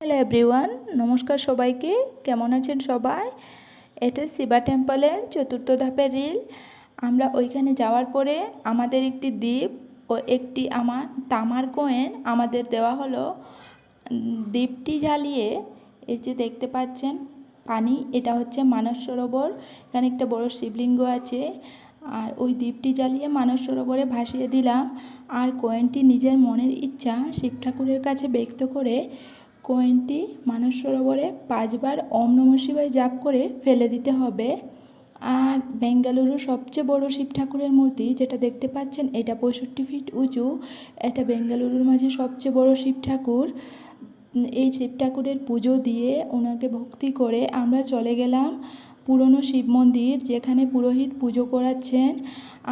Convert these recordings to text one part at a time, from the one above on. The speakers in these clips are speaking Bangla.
হ্যালো এভরিওয়ান নমস্কার সবাইকে। কেমন আছেন সবাই? এটা শিবা টেম্পলের চতুর্থ ধাপের রিল আমরা ওইখানে যাওয়ার পরে আমাদের একটি দ্বীপ ও একটি আমার, তামার কয়েন আমাদের দেওয়া হলো। দ্বীপটি জ্বালিয়ে এই যে দেখতে পাচ্ছেন, পানি, এটা হচ্ছে মানস সরোবর। এখানে একটা বড় শিবলিঙ্গ আছে। আর ওই দ্বীপটি জ্বালিয়ে মানস সরোবরে ভাসিয়ে দিলাম। আর কয়েনটি নিজের মনের ইচ্ছা শিব ঠাকুরের কাছে ব্যক্ত করে কয়েনটি মানস সরোবরে পাঁচবার ওম নম শিবায় জাপ করে ফেলে দিতে হবে। আর বেঙ্গালুরু সবচেয়ে বড় শিব ঠাকুরের মূর্তি যেটা দেখতে পাচ্ছেন, এটা পঁয়ষট্টি ফিট উঁচু। এটা বেঙ্গালুরুর মাঝে সবচেয়ে বড় শিব ঠাকুর। এই শিব ঠাকুরের পুজো দিয়ে ওনাকে ভক্তি করে আমরা চলে গেলাম। পুরনো শিব মন্দির যেখানে পুরোহিত পুজো করাচ্ছেন।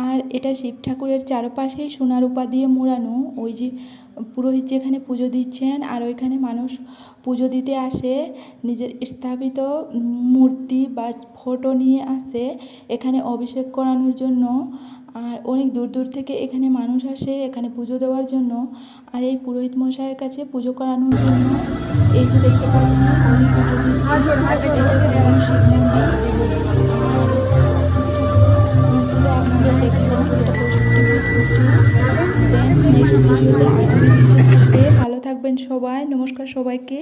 আর এটা শিব ঠাকুরের চারপাশেই সোনার উপা দিয়ে মোড়ানো। ওই যে পুরোহিত যেখানে পুজো দিচ্ছেন আর ওইখানে মানুষ পুজো দিতে আসে। নিজের স্থাপিত মূর্তি বা ফটো নিয়ে আসে এখানে অভিষেক করানোর জন্য। আর অনেক দূর দূর থেকে এখানে মানুষ আসে এখানে পুজো দেওয়ার জন্য। আর এই পুরোহিত মশাইয়ের কাছে পুজো করানোর জন্য এই যে দেখতে পাচ্ছেন 65 ফুট উঁচু। Then next ভিডিওতে আগামী কিছু ভালো থাকবেন সবাই। নমস্কার সবাইকে।